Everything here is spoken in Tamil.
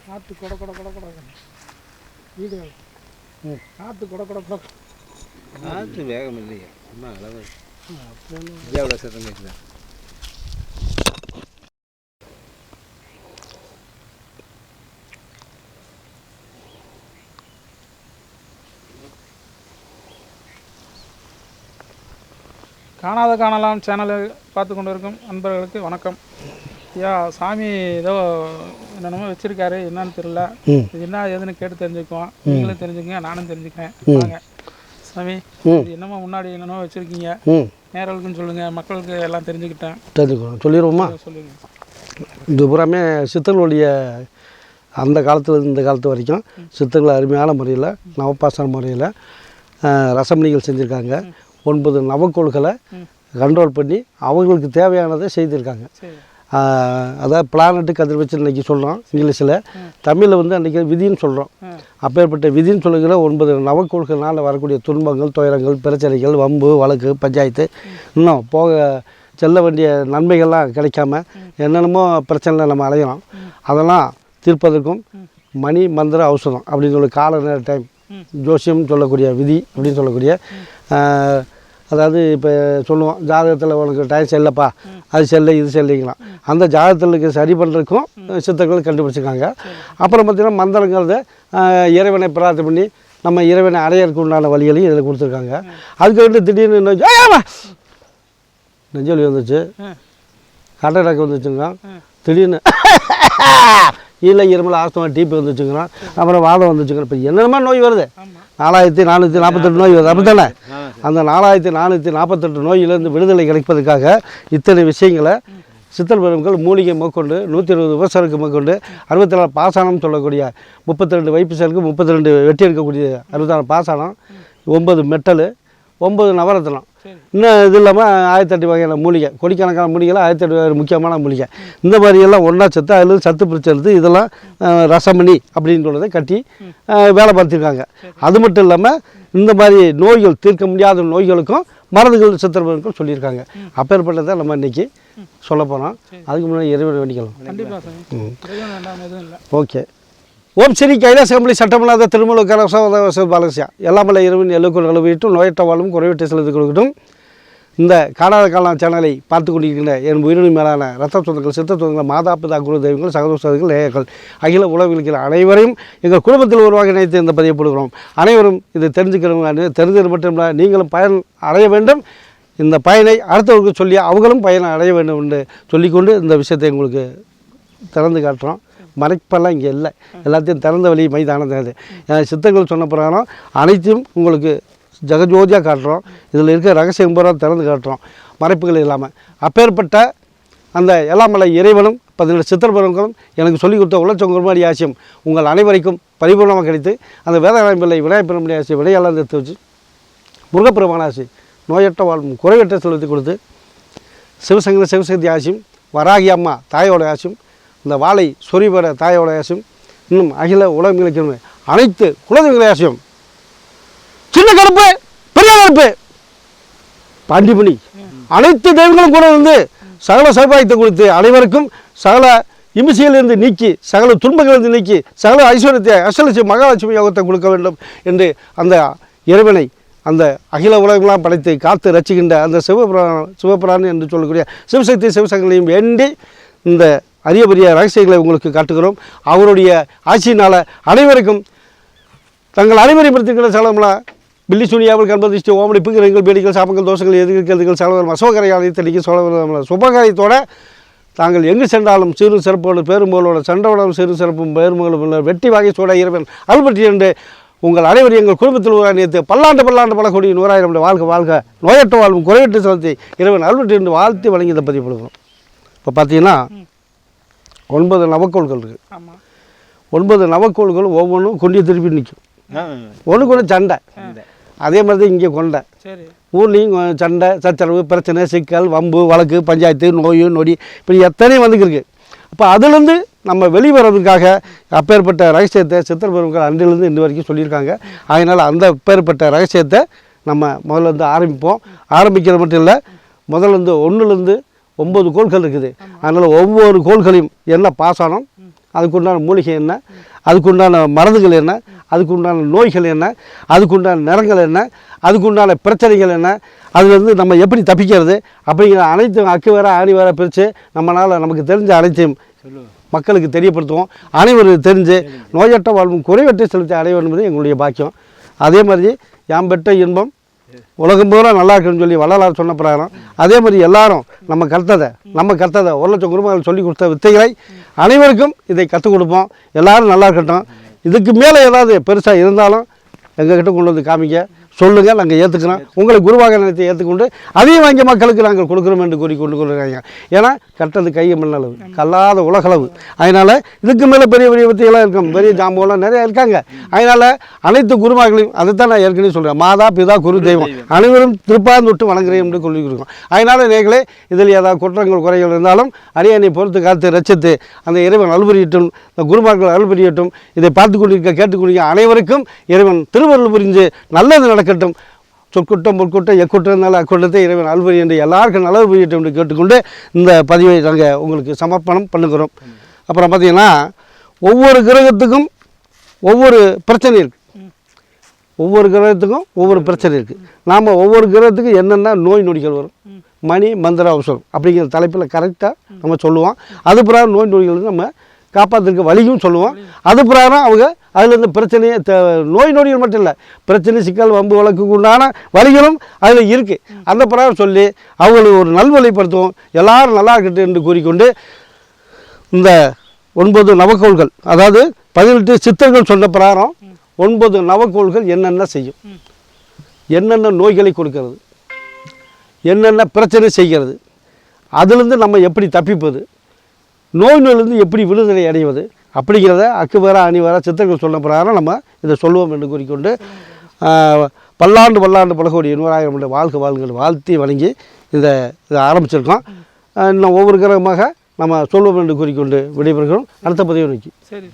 காற்று கொட கொட கொட கொட வீடு காற்று கொட கொட கொட காற்று வேகம் இல்லையே அம்மா அளவு. எவ்வளோ சத்தம் கேட்குதா காணாத காணலாம் சேனலை பார்த்து கொண்டு இருக்கும் நண்பர்களுக்கு வணக்கம். ஐயா சாமி ஏதோ என்னென்னமோ வச்சிருக்காரு என்னன்னு தெரியல. இது என்ன ஏதுன்னு கேட்டு தெரிஞ்சுக்குவோம். நீங்களும் தெரிஞ்சுக்கங்க நானும் தெரிஞ்சுக்கிறேன். வாங்க. சாமி இது என்னமோ முன்னாடி என்னென்னமோ வச்சிருக்கீங்க. நேரலுக்குன்னு சொல்லுங்க மக்களுக்கு எல்லாம் தெரிஞ்சுக்கிட்டேன். தெரிஞ்சுக்கணும் சொல்லிடுவோமா? சொல்லுங்க. இது பூராமே சித்தர்களுடைய அந்த காலத்தில் இந்த காலத்து வரைக்கும் சித்தர்கள் அருமையான முறையில் நவபாசன முறையில் ரசமணிகள் செஞ்சுருக்காங்க. ஒன்பது நவக்கோள்களை கண்ட்ரோல் பண்ணி அவங்களுக்கு தேவையானதை செய்திருக்காங்க. அதாவது பிளானட்டு கதிர்வச்சு இன்றைக்கி சொல்கிறோம் இங்கிலீஷில். தமிழில் வந்து அன்றைக்கி விதின்னு சொல்கிறோம். அப்பேற்பட்ட விதின்னு சொல்லுகிற ஒன்பது நவக்கோள்களால் வரக்கூடிய துன்பங்கள் துயரங்கள் பிரச்சனைகள் வம்பு வழக்கு பஞ்சாயத்து. இன்னும் போக செல்ல வேண்டிய நன்மைகள்லாம் கிடைக்காம என்னென்னமோ பிரச்சனையில் நம்ம அலைகிறோம் அதெல்லாம் தீர்ப்பதற்கும் மணி மந்திர ஔஷதம் அப்படின்னு சொல்லி கால நேர டைம் ஜோசியம் சொல்லக்கூடிய விதி அப்படின்னு சொல்லக்கூடிய அதாவது இப்போ சொல்லுவோம் ஜாதகத்தில் உனக்கு டைம் செல்லப்பா அது செல்ல இது செல்லிங்களாம். அந்த ஜாதகத்திற்கு சரி பண்ணுறதுக்கும் சித்தர்கள் கண்டுபிடிச்சிருக்காங்க. அப்புறம் பார்த்திங்கன்னா மந்திரங்கிறத இறைவனை பிரார்த்தனை பண்ணி நம்ம இறைவனை அடையறதுக்கு உண்டான வழிகளையும் இதில் கொடுத்துருக்காங்க. அதுக்கு வந்து திடீர்னு! நெஞ்சொலி வந்துச்சு அட்டாக் வந்துச்சுங்க திடீர்னு இல்லை இருமல் ஆஸ்தமா டிபி வந்துச்சுங்கிறான் அப்புறம் வாதம் வந்துச்சுங்க இப்போ என்னென்னமா நோய் வருது. நாலாயிரத்தி நானூற்றி நாற்பத்தெட்டு நோய் வருது. அப்படித்தானே? அந்த நாலாயிரத்தி நானூற்றி நாற்பத்தெட்டு நோயிலிருந்து விடுதலை கிடைப்பதற்காக இத்தனை விஷயங்களை சித்தல் பெருமக்கள் மூலிகை மேற்கொண்டு நூற்றி இருபது விவசாயிக்கு மேற்கொண்டு அறுபத்தி நாலு பாசானம் சொல்லக்கூடிய முப்பத்தி ரெண்டு வைப்புசருக்கு முப்பத்தி ரெண்டு வெட்டி எடுக்கக்கூடிய அறுபத்தி நாலு பாசானம் ஒன்பது மெட்டல் ஒன்பது நவரத்னம். சரி. இன்னும் இது இல்லாமல் ஆயிரத்தி எட்டு வகையான மூலிகை கொடிக்கணக்கான மூலிகைகள் ஆயிரத்தி எட்டு வகை முக்கியமான மூலிகை. இந்த மாதிரி எல்லாம் ஒன்றா சத்து அதில் சத்து பிரிச்சு எடுத்து இதெல்லாம் ரசமணி அப்படின்றத கட்டி அஹ், வேலை பார்த்துருக்காங்க. அது மட்டும் இல்லாமல் இந்த மாதிரி நோய்கள் தீர்க்க முடியாத நோய்களுக்கும் மருந்துகள் சித்திரங்களுக்கும் சொல்லியிருக்காங்க. அப்பேற்பட்டதை நம்ம இன்னைக்கு சொல்ல போகிறோம் அதுக்கு முன்னாடி இறைவன் வேண்டிக்கலாம் ஓகே. ஓம் ஸ்ரீ கைலாச கம்பளி சட்டமில்லாத திருமல கரசோத பாலசியா. எல்லாமல்ல இரவின் எல்லுக்குள் அளவிட்டும் நோயற்ற வாழும் குறைவிட்டு செலுத்திக் கொடுக்கட்டும். இந்த காணாத காலம் சேனலை பார்த்து கொண்டிருக்கின்ற என் உயிரினும் மேலான ரத்த சொந்தங்கள் சித்த சொந்தங்கள் மாதா பிதா குரு தெய்வங்கள் சகதோஷங்கள் நேயர்கள் அகில உலகில் அனைவரையும் எங்கள் குடும்பத்தில் உருவாக நினைத்து இந்த பதிவு போடுகிறோம். அனைவரும் இது தெரிஞ்சுக்கிறவங்க தெரிஞ்சது மட்டும் இல்லை நீங்களும் பயன் அடைய வேண்டும். இந்த பயனை அடுத்தவர்களுக்கு சொல்லி அவங்களும் பயனை அடைய வேண்டும் என்று சொல்லிக்கொண்டு இந்த விஷயத்தை உங்களுக்கு திறந்து காட்டுறோம். மறைப்பெல்லாம் இங்கே இல்லை. எல்லாத்தையும் திறந்த வழி மைதானம் தான் சித்தங்கள் சொன்ன பிரகாரம் அனைத்தும் உங்களுக்கு ஜெகஜோதியாக காட்டுறோம். இதில் இருக்க ரகசியம் பூரா திறந்து காட்டுறோம். மறைப்புகள் இல்லாமல் அப்பேற்பட்ட அந்த எல்லாமலை இறைவனும் பதினெட்டு சித்திரபுரங்களும் எனக்கு சொல்லிக் கொடுத்த உலச்சொங்குமாரி ஆசியம் உங்கள் அனைவரைக்கும் பரிபூர்ணமாக கிடைத்து அந்த வேதாராயம் பிள்ளை விநாயகப் பெருமணி ஆசி விடையெல்லாம் வச்சு முருகப்பெருமான ஆசி நோயற்ற வாழ்வும் குறைவற்ற செல்வத்தை கொடுத்து சிவசங்கர சிவசக்தி ஆசியும் வராகி அம்மா தாயோட ஆசியும் இந்த வாழை சொரிபட தாயோட ஆசியும் இன்னும் அகில உலகங்களுக்கு அனைத்து குலதெய்வங்களை ஆசியும் சின்ன கருப்பு பெரிய கருப்பு. பாண்டிமணி. அனைத்து தெய்வங்களும் கூட இருந்து சகல சௌபாயத்தை கொடுத்து அனைவருக்கும் சகல இமிசையிலிருந்து நீக்கி சகல துன்பங்களிலிருந்து நீக்கி சகல ஐஸ்வர்யத்தை அசலட்சி மகாலட்சுமி யோகத்தை கொடுக்க வேண்டும் என்று அந்த இறைவனை அந்த அகில உலகங்களாம் படைத்து காத்து ரசிக்கின்ற அந்த சிவபுராண சிவபுராணம் என்று சொல்லக்கூடிய சிவசக்தி சிவசங்களையும் வேண்டி இந்த அரிய பெரிய ரகசியங்களை உங்களுக்கு காட்டுகிறோம். அவருடைய ஆட்சியினால் அனைவருக்கும் தங்கள் அனைவரைப்படுத்திக்கிற சகலம்லாம் பில்லி சுனியாவில் கண்பதிஷ்டி ஓமடி பிக்கிறங்கள் பேடிகள் சாபங்கள் தோஷங்கள் எதிர்க்கிறதுகள் சகலம் அசோகரையாலை தெளிக்க சொல்ல சுபகாரியத்தோட தாங்கள் எங்கு சென்றாலும் சிறு சிறப்போடு பேரும்போலோட சென்றவுடன் சிறு சிறப்பும் பேருமகளும் உள்ள வெட்டி வாங்கி சூட இறைவன் அல்பற்றி என்று உங்கள் அனைவரும் எங்கள் குடும்பத்தில் உருவானியத்து பல்லாண்டு பல்லாண்டு பல கோடி நூறாயிரம் வாழ்க வாழ்க நோயற்ற வாழ்வும் குறைவற்று செலுத்தி இறைவன் அல்பற்றி என்று வாழ்த்து வழங்கி இதை பதிவு இப்போ பார்த்தீங்கன்னா ஒன்பது நவக்கோள்கள் இருக்குது ஒன்பது நவக்கோள்கள் ஒவ்வொன்றும் கொண்டு திருப்பி நிற்கும் ஒன்றுக்கு ஒன்று சண்டை. அதே மாதிரி தான் இங்கே கொண்டை. சரி. ஊர்லேயும் சண்டை சச்சரவு பிரச்சனை சிக்கல் வம்பு வழக்கு பஞ்சாயத்து நோய் நொடி இப்படி எத்தனையும் வந்துருக்கு அப்போ அதுலேருந்து நம்ம வெளிவரதுக்காக அப்பேற்பட்ட ரகசியத்தை சித்தர் பெருமக்கள் அன்றிலிருந்து இன்று வரைக்கும் சொல்லியிருக்காங்க. அதனால் அந்த அப்பேற்பட்ட ரகசியத்தை நம்ம முதல்ல வந்து ஆரம்பிப்போம். ஆரம்பிக்கிறது மட்டும் இல்லை முதல்ல வந்து ஒன்றுலேருந்து ஒம்பது கோள்கள் இருக்குது. அதனால் ஒவ்வொரு கோள்களையும் என்ன பாசனம் அதுக்குண்டான மூலிகை என்ன அதுக்குண்டான மருந்துகள் என்ன அதுக்குண்டான நோய்கள் என்ன அதுக்குண்டான நிறங்கள் என்ன அதுக்குண்டான பிரச்சனைகள் என்ன அதுலேருந்து நம்ம எப்படி தப்பிக்கிறது அப்படிங்கிற அனைத்தும் அக்கு வேற ஆணி வேற பிரித்து நம்மளால் நமக்கு தெரிஞ்ச அனைத்தையும் மக்களுக்கு தெரியப்படுத்துவோம். அனைவரும் தெரிஞ்சு நோயற்ற வாழ்வும் குறைவற்ற செலுத்த அடைய வேண்டும் என்பது எங்களுடைய பாக்கியம். அதே மாதிரி யாம் பெற்ற இன்பம் உலகம் பூரா நல்லா இருக்குன்னு சொல்லி வள்ளலார் சொன்ன பிரகாரம் அதே மாதிரி எல்லாரும் நம்ம கர்த்ததை நம்ம கத்ததை ஒரு லட்சம் குடும்பங்கள் சொல்லி கொடுத்த வித்தைகளை அனைவருக்கும் இதை கற்றுக் கொடுப்போம். எல்லாரும் நல்லா இருக்கட்டும். இதுக்கு மேலே ஏதாவது பெருசாக இருந்தாலும் எங்ககிட்ட கொண்டு வந்து காமிக்க சொல்லுங்கள் நாங்கள் ஏற்றுக்கிறோம் உங்களை குருவாக நிலத்தை ஏற்றுக்கொண்டு அதையும் வாங்கி மக்களுக்கு நாங்கள் கொடுக்குறோம் என்று கூறி கொண்டு கொள்கிறாங்க. ஏன்னா கட்டது கையை மண்ணளவு கல்லாத உலகளவு. அதனால் இதுக்கு மேலே பெரிய பெரிய வித்தைகளாக இருக்கும். பெரிய ஜாம்பவெல்லாம் நிறையா இருக்காங்க. அதனால் அனைத்து குருமார்களையும் அதைத்தான் நான் ஏற்கனவே சொல்கிறேன் மாதா பிதா குரு தெய்வம். அனைவரும் திருப்பாந்து விட்டு வணங்குறேன் என்று சொல்லி கொடுக்கும் அதனால் நீங்களே இதில் ஏதாவது குற்றங்கள் குறைகள் இருந்தாலும் அரியணை பொறுத்து காத்து ரச்சித்து அந்த இறைவன் அலுபுரியட்டும் இந்த குருமார்கள் அலுபுரியட்டும் இதை பார்த்து கொண்டிருக்க கேட்டுக்கொண்டிருக்க அனைவருக்கும் இறைவன் திருவருள் புரிஞ்சு நல்லது நடக்க சொற்குற்றம் பொற்குற்றம் எக்குற்றம் நல்ல அக்குற்றத்தை இறைவன் அல்வரி என்று எல்லாருக்கும் நல்லது புரியட்டும் என்று கேட்டுக்கொண்டு இந்த பதிவை நாங்கள் உங்களுக்கு சமர்ப்பணம் பண்ணுகிறோம். அப்புறம் பார்த்தீங்கன்னா ஒவ்வொரு கிரகத்துக்கும் ஒவ்வொரு பிரச்சனை இருக்குது ஒவ்வொரு கிரகத்துக்கும் ஒவ்வொரு பிரச்சனை இருக்குது நாம் ஒவ்வொரு கிரகத்துக்கும் என்னென்ன நோய் நொடிகள் வரும்? மணி மந்திர அவசரம் அப்படிங்கிற தலைப்பில் கரெக்டாக நம்ம சொல்லுவோம். அது பிறகு நோய் நொடிகள் நம்ம காப்பாற்றுறதுக்கு வழியும் சொல்லுவோம். அது பிறகு அவங்க அதில் இந்த பிரச்சனையை த நோய் நொடிகள் மட்டும் இல்லை. பிரச்சனை சிக்கல் வம்பு வழக்குக்கு உண்டான வழிகளும் அதில் இருக்குது அந்த பிரகாரம் சொல்லி அவங்களுக்கு ஒரு நல்வழிப்படுத்துவோம். எல்லாரும் நல்லா இருக்கட்டும் என்று கூறிக்கொண்டு இந்த ஒன்பது நவக்கோள்கள் அதாவது பதினெட்டு சித்தர்கள் சொன்ன பிரகாரம் ஒன்பது நவக்கோள்கள் என்னென்ன செய்யும்? என்னென்ன நோய்களை கொடுக்கறது? என்னென்ன பிரச்சனை செய்கிறது? அதிலிருந்து நம்ம எப்படி தப்பிப்பது? நோய் நோயிலிருந்து எப்படி விடுதலை அடைவது? அப்படிங்கிறத அக்குவேர அணிவர சித்தர்கள் சொன்ன பிரகாரம் நம்ம இதை சொல்லுவோம் என்று கூறிக்கொண்டு பல்லாண்டு பல்லாண்டு பழகக்கூடிய நூறாயிரம் ஆண்டு வாழ்க வாழ்கள் வாழ்த்தி வணங்கி இதை இதை ஆரம்பிச்சிருக்கோம். இன்னும் ஒவ்வொரு கிரகமாக நம்ம சொல்லுவோம் என்று கூறிக்கொண்டு விடைபெறுகிறோம். அடுத்த பதிவு நோக்கி. சரி.